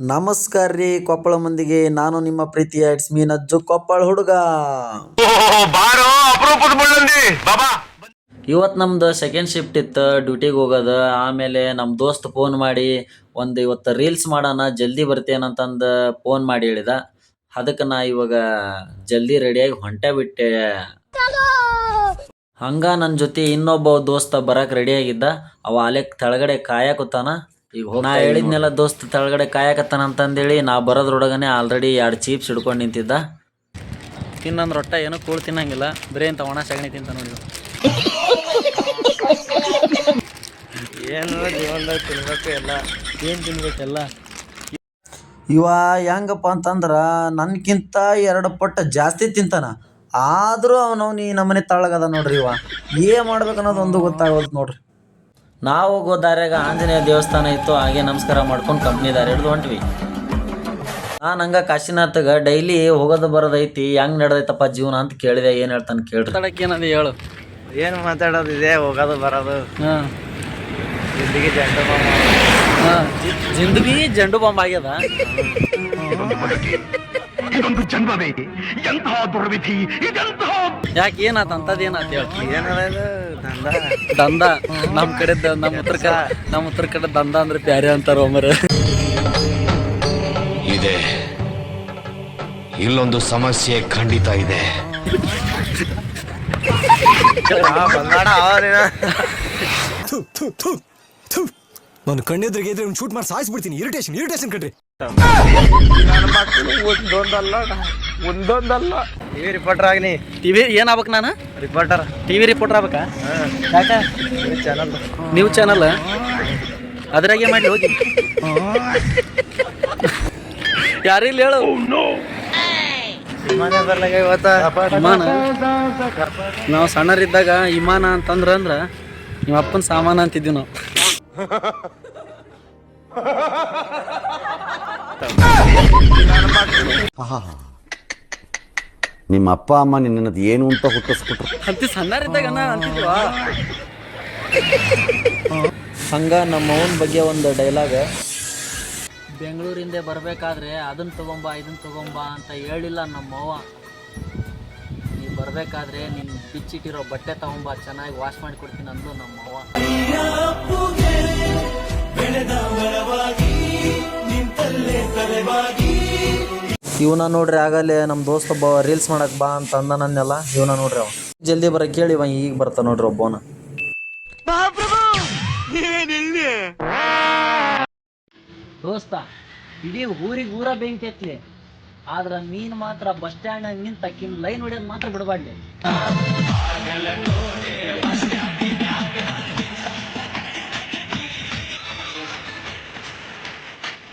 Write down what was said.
ನಮಸ್ಕಾರ ರೀ ಕೊಪ್ಪಳ ಮಂದಿಗೆ. ನಾನು ನಿಮ್ಮ ಪ್ರೀತಿಯ ಇಟ್ಸ್ ಮೀ ನಜ್ಜು ಕೊಪ್ಪಳ ಹುಡುಗ. ಬಾರೋ ಅಪರೂಪದ ಮುಳ್ಳಂದಿ. ಬಾಬಾ. ಇವತ್ತು ನಮ್ದು ಸೆಕೆಂಡ್ ಶಿಫ್ಟ್ ಇತ್ತು ಡ್ಯೂಟಿಗೆ ಹೋಗೋದು. ಆಮೇಲೆ ನಮ್ಮ ದೋಸ್ತ್ ಫೋನ್ ಮಾಡಿ ಒಂದು ಇವತ್ತು ರೀಲ್ಸ್ ಮಾಡೋಣ ಜಲ್ದಿ ಬರ್ತೇನಂತಂದು ಫೋನ್ ಮಾಡಿ ಹೇಳಿದ. ಅದಕ್ಕೆ ನಾ ಇವಾಗ ಜಲ್ದಿ ರೆಡಿಯಾಗಿ ಹೊಂಟೆ ಬಿಟ್ಟೆ. ಹಂಗ ನನ್ನ ಜೊತೆ ಇನ್ನೊಬ್ಬ ದೋಸ್ತ ಬರಕ್ ರೆಡಿಯಾಗಿದ್ದ ಅವ ತಳಗಡೆ ತೆಳಗಡೆ ಕಾಯಕತ್ತಾನ. ಈಗ ನಾ ಹೇಳಿದ್ನೆಲ್ಲ ದೋಸ್ತ್ ತಳಗಡೆ ಕಾಯಕತ್ತಾನ ಅಂತಂದೇಳಿ ನಾ ಬರೋದ್ರೊಳಗನೆ ಆಲ್ರೆಡಿ ಎರಡು ಚೀಪ್ಸ್ ಹಿಡ್ಕೊಂಡು ನಿಂತಿದ್ದ. ತಿನ್ನಂದ್ ರೊಟ್ಟ ಏನೂ ಕೂಳು ತಿನ್ನಂಗಿಲ್ಲ. ಬರೀ ಅಂತ ಒಣ ಸಗಣಿ ತಿಂತ ನೋಡಿ ಏನು ಜೀವನದಾಗ ತಿನ್ಬೇಕು ಎಲ್ಲ ಏನು ತಿನ್ಬೇಕೆಲ್ಲ ಇವ ಹೆಂಗಪ್ಪ ಅಂತಂದ್ರೆ ನನ್ಕಿಂತ ಎರಡು ಪಟ್ಟು ಜಾಸ್ತಿ ತಿಂತಾನ. ಆದರೂ ಅವನವ್ನು ಈ ನಮ್ಮನೆ ತಳಗದ ನೋಡ್ರಿ ಇವ. ಏನ್ ಮಾಡ್ಬೇಕು ಅನ್ನೋದು ಒಂದು ಗೊತ್ತಾಗೋದು ನೋಡ್ರಿ. ನಾವು ಹೋಗೋ ದಾರ್ಯಾಗ ಆಂಜನೇಯ ದೇವಸ್ಥಾನ ಇತ್ತು ಹಾಗೆ ನಮಸ್ಕಾರ ಮಾಡ್ಕೊಂಡು ಕಂಪ್ನಿ ದಾರಿ ಹಿಡ್ದು ಹೊಂಟ್ವಿ. ನಾನು ಹಂಗ ಕಾಶಿನಾಥಗ ಡೈಲಿ ಹೋಗೋದು ಬರೋದೈತಿ ಹೆಂಗ್ ನಡೆದೈತಪ್ಪ ಜೀವನ ಅಂತ ಕೇಳಿದೆ ಏನು ಹೇಳ್ತಾನೆ ಕೇಳ್ರಿ. ಮಾತಾಡಕ್ಕೆ ಏನದ ಹೇಳು. ಏನು ಮಾತಾಡೋದಿದೆ ಹೋಗೋದು ಬರೋದು. ಹಾಂ. ಜಿಂದಗಿ ಜಂಡ ಹಾಂ. ಜಿಂದಗಿ ಜಂಡು ಬಾಂಬ್ ಆಗ್ಯದ? ಇದೊಂದು ಜನ್ಮವೇ? ಎಂತಹ ದುರ್ವಿಧಿ ಇದೆಂತಹ ಯಾಕೆ ಏನಾತ ಅಂತದ್ ಏನಾತ ಹೇಳಿ ಏನದ ಇದು ದಂದ ನಮ್ಮ ಕಡೆ ನಮ್ಮ ಉತ್ತರ ಕಡೆ ನಮ್ಮ ಉತ್ತರ ಕಡೆ ದಂದ ಅಂದ್ರೆ ಬ್ಯಾರೆ ಅಂತಾರ ಒಮ್ಮರ ಇದೆ. ಇಲ್ಲೊಂದು ಸಮಸ್ಯೆ ಖಂಡಿತ ಇದೆ. ಬಂಗಾಡ ಅವನೇನ ನಾನು ಕಣ್ಣೆದ್ರಿಗೆ ಇದ್ರೆ ಶೂಟ್ ಮಾಡಿ ಸಾಯಿಸ್ಬಿಡ್ತೀನಿ. ಇರಿಟೇಷನ್ ಇರಿಟೇಷನ್ ಕಣ್ರಿ. ನನ್ನ ಒಂದೊಂದಲ್ಲ ಟಿವಿ ರಿಪೋರ್ಟರ್ ಆಗನಿ. ಟಿವಿ ಏನಾಗ್ಬೇಕು ನಾನು? ರಿಪೋರ್ಟರ್. ಟಿವಿ ರಿಪೋರ್ಟರ್ ಆಗ್ಬೇಕಾ? ಯಾಕ? ಚಾನಲ್ ನ್ಯೂಸ್ ಚಾನಲ್ ಅದ್ರಾಗೆ ಮಾಡಿ ಹೋಗಿ? ಯಾರಿಲ್ಲ ಹೇಳು? ಮನೆ ಬರ್ಲಾಗ ಇವತ್ತ? ವಿಮಾನ ನಾವು ಸಣ್ಣರಿದ್ದಾಗ ವಿಮಾನ ಅಂತಂದ್ರ ಅಂದ್ರ ನಿಮ್ಮ ಅಪ್ಪನ ಸಾಮಾನ ಅಂತಿದ್ವಿ ನಾವು. ನಿಮ್ಮ ಅಪ್ಪ ಅಮ್ಮ ನಿನ್ನದು ಏನು ಅಂತ ಹುಟ್ಟಿಸ್ಬಿಟ್ರು. ಅಂತ ಸಣ್ಣರಿದ್ದಾಗ ಅಂತಿದ್ವಾ ಹಂಗ ನಮ್ಮ ಅವನ ಬಗ್ಗೆ ಒಂದು ಡೈಲಾಗ್ ಬೆಂಗಳೂರಿಂದ ಬರಬೇಕಾದ್ರೆ ಅದನ್ನ ತಗೊಂಬ ಇದನ್ನ ತಗೊಂಬ ಅಂತ ಹೇಳಿಲ್ಲ ನಮ್ಮ ಅವ್ವ. ನೀ ಬರಬೇಕಾದ್ರೆ ನಿನ್ ಬಿಚ್ಚಿಟ್ಟಿರೋ ಬಟ್ಟೆ ತಗೊಂಬ ಚೆನ್ನಾಗಿ ವಾಶ್ ಮಾಡಿ ಕೊಡ್ತೀನಿ ಅಂದು ನಮ್ಮವ್ವ ಇವನ ನೋಡ್ರಿ ಆಗಲೇ ನಮ್ಮ ದೋಸ್ತ ಒಬ್ಬ ರೀಲ್ಸ್ ಮಾಡಕ್ ಬಾ ಅಂತ ಅಂದ ನನ್ನೆಲ್ಲ ಇವನ ನೋಡ್ರಿ ಅವ. ಜಲ್ದಿ ಬರ ಕೇಳಿ ಇವ ಈಗ ಬರ್ತಾ ನೋಡ್ರಿ ಒಬ್ಬವನ ದೋಸ್ತ ಇಡೀ ಊರಿಗೆ ಊರ ಬೆಂಕಿ ಎತ್ಲಿ ಆದ್ರ ಮೀನ್ ಮಾತ್ರ ಬಸ್ ಸ್ಟ್ಯಾಂಡ್ ನಿಂತ ಲೈನ್ ಹೊಡಿಯೋದ್ ಮಾತ್ರ ಬಿಡಬಾರ್ದು